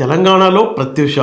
తెలంగాణలో ప్రత్యూష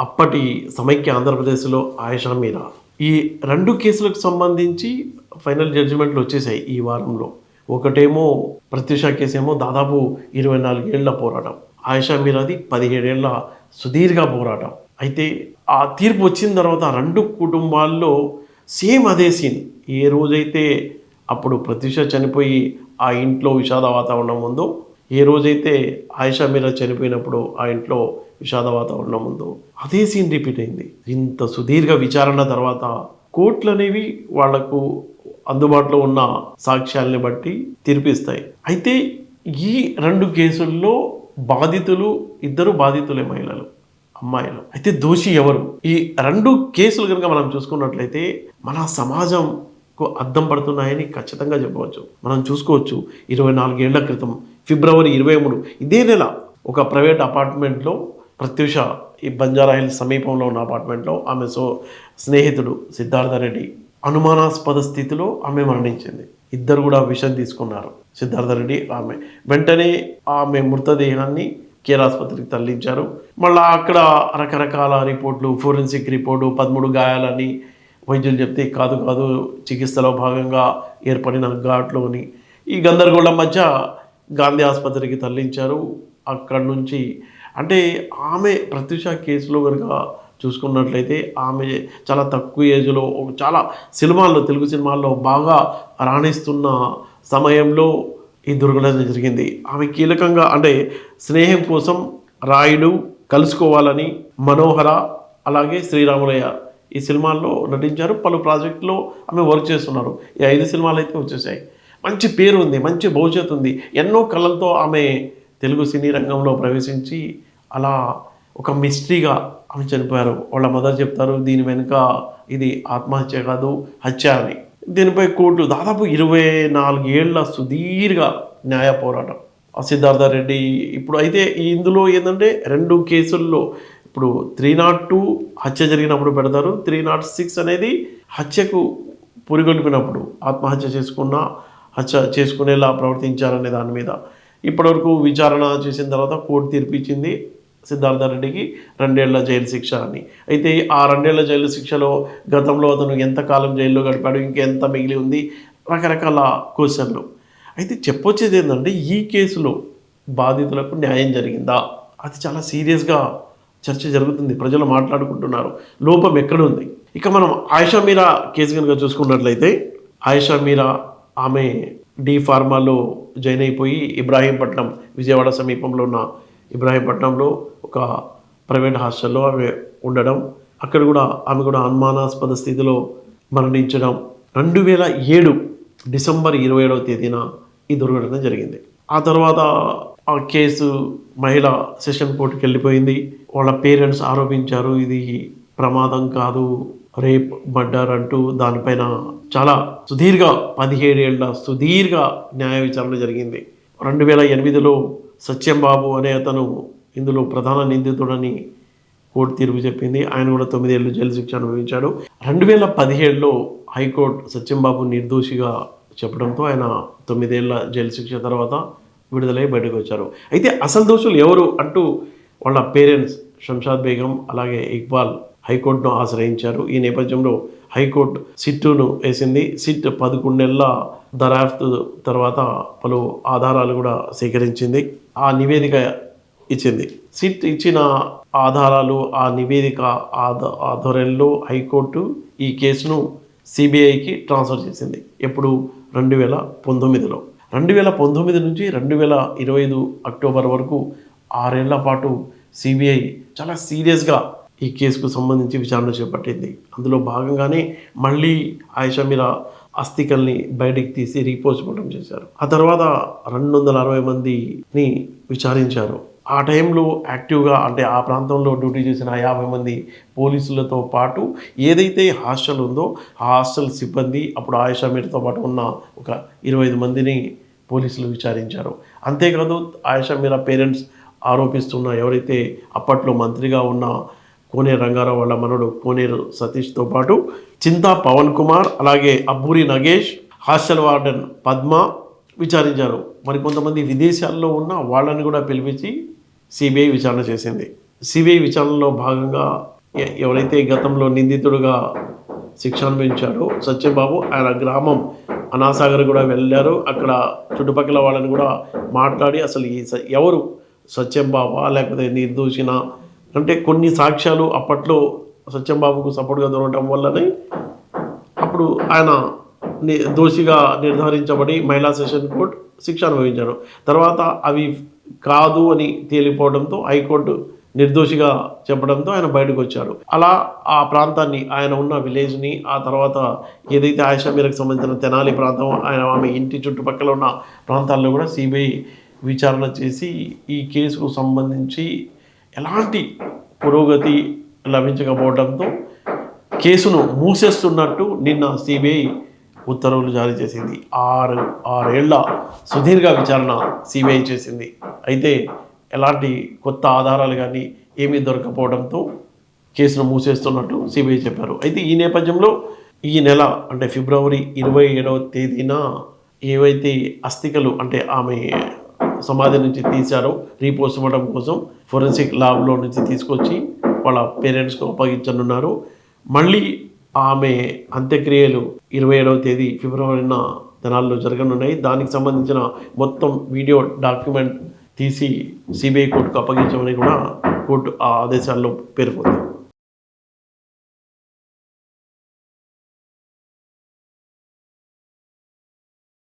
అప్పటి సమైక్య ఆంధ్రప్రదేశ్లో ఆయుషా మీరా ఈ రెండు కేసులకు సంబంధించి ఫైనల్ జడ్జిమెంట్లు వచ్చేసాయి ఈ వారంలో. ఒకటేమో ప్రత్యూష కేసేమో దాదాపు ఇరవై నాలుగేళ్ళ పోరాటం. ఆయుషా మీరాది పదిహేడేళ్ళ సుదీర్ఘ పోరాటం. అయితే ఆ తీర్పు వచ్చిన తర్వాత రెండు కుటుంబాల్లో సేమ్ అదే సీన్. ఏ రోజైతే అప్పుడు ప్రత్యూష చనిపోయి ఆ ఇంట్లో విషాద వాతావరణం ఉందో ఏ రోజైతే ఆయిషా మీరా చనిపోయినప్పుడు ఆ ఇంట్లో విషాద వాతావరణం ఉందో అదే సీన్ రిపీట్ అయింది. ఇంత సుదీర్ఘ విచారణ తర్వాత కోర్టులు అనేవి వాళ్ళకు అందుబాటులో ఉన్న సాక్ష్యాలని బట్టి తీర్పిస్తాయి. అయితే ఈ రెండు కేసుల్లో బాధితులు ఇద్దరు బాధితులే మహిళలు అమ్మాయిలు. అయితే దోషి ఎవరు? ఈ రెండు కేసులు కనుక మనం చూసుకున్నట్లయితే మన సమాజంకు అద్దం పడుతున్నాయని ఖచ్చితంగా చెప్పవచ్చు. మనం చూసుకోవచ్చు ఇరవై నాలుగేళ్ళ క్రితం ఫిబ్రవరి ఇరవై మూడు. ఇదే నెల ఒక ప్రైవేట్ అపార్ట్మెంట్లో ప్రత్యూష ఈ బంజారా హిల్స్ సమీపంలో ఉన్న అపార్ట్మెంట్లో ఆమె సో స్నేహితుడు సిద్ధార్థ రెడ్డి అనుమానాస్పద స్థితిలో ఆమె మరణించింది. ఇద్దరు కూడా విషం తీసుకున్నారు సిద్ధార్థ రెడ్డి ఆమె. వెంటనే ఆమె మృతదేహాన్ని కేర్ ఆసుపత్రికి తరలించారు. మళ్ళీ అక్కడ రకరకాల రిపోర్ట్లు ఫోరెన్సిక్ రిపోర్టు పదమూడు గాయాలని వైద్యులు చెప్తే కాదు కాదు చికిత్సలో భాగంగా ఏర్పడిన ఘాట్లోని ఈ గందరగోళం మధ్య గాంధీ ఆసుపత్రికి తరలించారు. అక్కడి నుంచి అంటే ఆమె ప్రత్యూష కేసులో కనుక చూసుకున్నట్లయితే ఆమె చాలా తక్కువ ఏజ్లో చాలా సినిమాల్లో తెలుగు సినిమాల్లో బాగా రాణిస్తున్న సమయంలో ఈ దుర్ఘటన జరిగింది. ఆమె కీలకంగా అంటే స్నేహం కోసం రాయుడు కలుసుకోవాలని మనోహర అలాగే శ్రీరాములయ్య ఈ సినిమాల్లో నటించారు. పలు ప్రాజెక్టులో ఆమె వర్క్ చేస్తున్నారు. ఈ ఐదు సినిమాలు అయితే వచ్చేసాయి. మంచి పేరు ఉంది మంచి భవిష్యత్తు ఉంది. ఎన్నో కళలతో ఆమె తెలుగు సినీ రంగంలో ప్రవేశించి అలా ఒక మిస్టరీగా ఆమె చనిపోయారు. వాళ్ళ మదర్ చెప్తారు దీని వెనుక ఇది ఆత్మహత్య కాదు హత్య అని. దీనిపై కోర్టు దాదాపు ఇరవై నాలుగు ఏళ్ళ సుదీర్ఘ న్యాయ పోరాటం. సిద్ధార్థ రెడ్డి ఇప్పుడు అయితే ఇందులో ఏంటంటే రెండు కేసుల్లో ఇప్పుడు త్రీ నాట్ టూ హత్య జరిగినప్పుడు పెడతారు త్రీ నాట్ సిక్స్ అనేది హత్యకు పురిగొల్పినప్పుడు ఆత్మహత్య చేసుకున్న హత్య చేసుకునేలా ప్రవర్తించారనే దాని మీద ఇప్పటివరకు విచారణ చేసిన తర్వాత కోర్టు తీర్పిచ్చింది సిద్ధార్థ రెడ్డికి రెండేళ్ళ జైలు శిక్ష అని. అయితే ఆ రెండేళ్ళ జైలు శిక్షలో గతంలో అతను ఎంతకాలం జైల్లో గడిపాడు ఇంకెంత మిగిలి ఉంది రకరకాల క్వశ్చన్లు. అయితే చెప్పొచ్చేది ఏంటంటే ఈ కేసులో బాధితులకు న్యాయం జరిగిందా? అది చాలా సీరియస్గా చర్చ జరుగుతుంది ప్రజలు మాట్లాడుకుంటున్నారు లోపం ఎక్కడుంది ఇక మనం ఆయిషా మీరా కేసు కనుక చూసుకున్నట్లయితే ఆయిషా మీరా ఆమె డి ఫార్మాలో జాయిన్ అయిపోయి ఇబ్రాహీంపట్నం విజయవాడ సమీపంలో ఉన్న ఇబ్రాహీంపట్నంలో ఒక ప్రైవేట్ హాస్టల్లో ఆమె ఉండడం అక్కడ కూడా ఆమె కూడా అనుమానాస్పద స్థితిలో మరణించడం. రెండు వేల ఏడు డిసెంబర్ ఇరవై ఏడవ తేదీన ఈ దుర్ఘటన జరిగింది. ఆ తర్వాత ఆ కేసు మహిళ సెషన్ కోర్టుకి వెళ్ళిపోయింది వాళ్ళ పేరెంట్స్ ఆరోపించారు ఇది ప్రమాదం కాదు రేప్ మర్డర్ అంటూ దానిపైన చాలా సుదీర్ఘ పదిహేడేళ్ళ సుదీర్ఘ న్యాయ విచారణ జరిగింది. రెండు వేల ఎనిమిదిలో సత్యం బాబు అనే అతను ఇందులో ప్రధాన నిందితుడని కోర్టు తీర్పు చెప్పింది. ఆయన కూడా తొమ్మిదేళ్ళు జైలు శిక్ష అనుభవించాడు. రెండు వేల పదిహేడులో హైకోర్టు సత్యంబాబు నిర్దోషిగా చెప్పడంతో ఆయన తొమ్మిదేళ్ళ జైలు శిక్ష తర్వాత విడుదలై బయటకు వచ్చారు అయితే అసలు దోషులు ఎవరు అంటూ వాళ్ళ పేరెంట్స్ షంషాద్ బేగం అలాగే ఇక్బాల్ హైకోర్టును ఆశ్రయించారు. ఈ నేపథ్యంలో హైకోర్టు సిట్టును వేసింది. సిట్ పదకొండు నెలల దర్యాప్తు తర్వాత పలు ఆధారాలు కూడా సేకరించింది. ఆ నివేదిక ఇచ్చింది. సిట్ ఇచ్చిన ఆధారాలు ఆ నివేదిక ఆధ ఆధ్వర్యంలో హైకోర్టు ఈ కేసును సిబిఐకి ట్రాన్స్ఫర్ చేసింది. ఎప్పుడు? రెండు వేల పంతొమ్మిదిలో. రెండు వేల పంతొమ్మిది నుంచి రెండు వేల ఇరవై ఐదు అక్టోబర్ వరకు ఆరేళ్ళ పాటు సిబిఐ చాలా సీరియస్గా ఈ కేసుకు సంబంధించి విచారణ చేపట్టింది. అందులో భాగంగానే మళ్ళీ ఆయిషా మీరా అస్థికల్ని బయటికి తీసి రీపోస్ట్మార్టం చేశారు. ఆ తర్వాత రెండు వందల అరవై మందిని విచారించారు. ఆ టైంలో యాక్టివ్గా అంటే ఆ ప్రాంతంలో డ్యూటీ చేసిన యాభై మంది పోలీసులతో పాటు ఏదైతే హాస్టల్ ఉందో ఆ హాస్టల్ సిబ్బంది అప్పుడు ఆయుషా మీర్తో పాటు ఉన్న ఒక ఇరవై ఐదు మందిని పోలీసులు విచారించారు. అంతేకాదు ఆయుషా మీరా పేరెంట్స్ ఆరోపిస్తున్న ఎవరైతే అప్పట్లో మంత్రిగా ఉన్న కోనేరు రంగారావు వాళ్ళ మనవడు కోనేరు సతీష్తో పాటు చింతా పవన్ కుమార్ అలాగే అబ్బూరి నగేష్ హాస్టల్ వార్డెన్ పద్మ విచారించారు. మరి కొంతమంది విదేశాల్లో ఉన్న వాళ్ళని కూడా పిలిపించి సిబిఐ విచారణ చేసింది. సిబిఐ విచారణలో భాగంగా ఎ- ఎవరైతే గతంలో నిందితుడుగా శిక్ష అనుభవించాడో సత్యబాబు ఆయన గ్రామం అనాసాగర్ కూడా వెళ్ళారు. అక్కడ చుట్టుపక్కల వాళ్ళని కూడా మాట్లాడి అసలు ఈ స- ఎవరు? సత్యం బాబా లేకపోతే నిర్దోషిన? అంటే కొన్ని సాక్ష్యాలు అప్పట్లో సత్యంబాబుకు సపోర్ట్గా దొరకటం వల్లనే అప్పుడు ఆయన ని- దోషిగా నిర్ధారించబడి మహిళా సెషన్ కోర్టు శిక్ష అనుభవించారు. తర్వాత అవి కాదు అని తేలిపోవడంతో హైకోర్టు నిర్దోషిగా చెప్పడంతో ఆయన బయటకు వచ్చాడు అలా ఆ ప్రాంతాన్ని ఆయన ఉన్న విలేజ్ని ఆ తర్వాత ఏదైతే ఆయిషా మీరకు సంబంధించిన తెనాలి ప్రాంతం ఆయన ఆమె ఇంటి చుట్టుపక్కల ఉన్న ప్రాంతాల్లో కూడా సిబిఐ విచారణ చేసి ఈ కేసుకు సంబంధించి ఎలాంటి పురోగతి లభించకపోవడంతో కేసును మూసేస్తున్నట్టు నిన్న సిబిఐ ఉత్తర్వులు జారీ చేసింది. ఆరు ఆరేళ్ళ సుదీర్ఘ విచారణ సిబిఐ చేసింది. అయితే ఎలాంటి కొత్త ఆధారాలు కానీ ఏమీ దొరకపోవడంతో కేసును మూసేస్తున్నట్టు సిబిఐ చెప్పారు. అయితే ఈ నేపథ్యంలో ఈ నెల అంటే ఫిబ్రవరి ఇరవై ఏడవ తేదీన ఏవైతే అస్థికలు అంటే ఆమె సమాధి నుంచి తీశారో. రీపోస్ట్మార్టం కోసం ఫోరెన్సిక్ ల్యాబ్లో నుంచి తీసుకొచ్చి వాళ్ళ పేరెంట్స్కు అప్పగించనున్నారు. మళ్ళీ ఆమె అంత్యక్రియలు ఇరవై ఏడవ తేదీ ఫిబ్రవరిన దినాల్లో జరగనున్నాయి. దానికి సంబంధించిన మొత్తం వీడియో డాక్యుమెంట్ తీసి సిబిఐ కోర్టుకు అప్పగించమని కూడా కోర్టు ఆ ఆదేశాల్లో పేర్కొంది.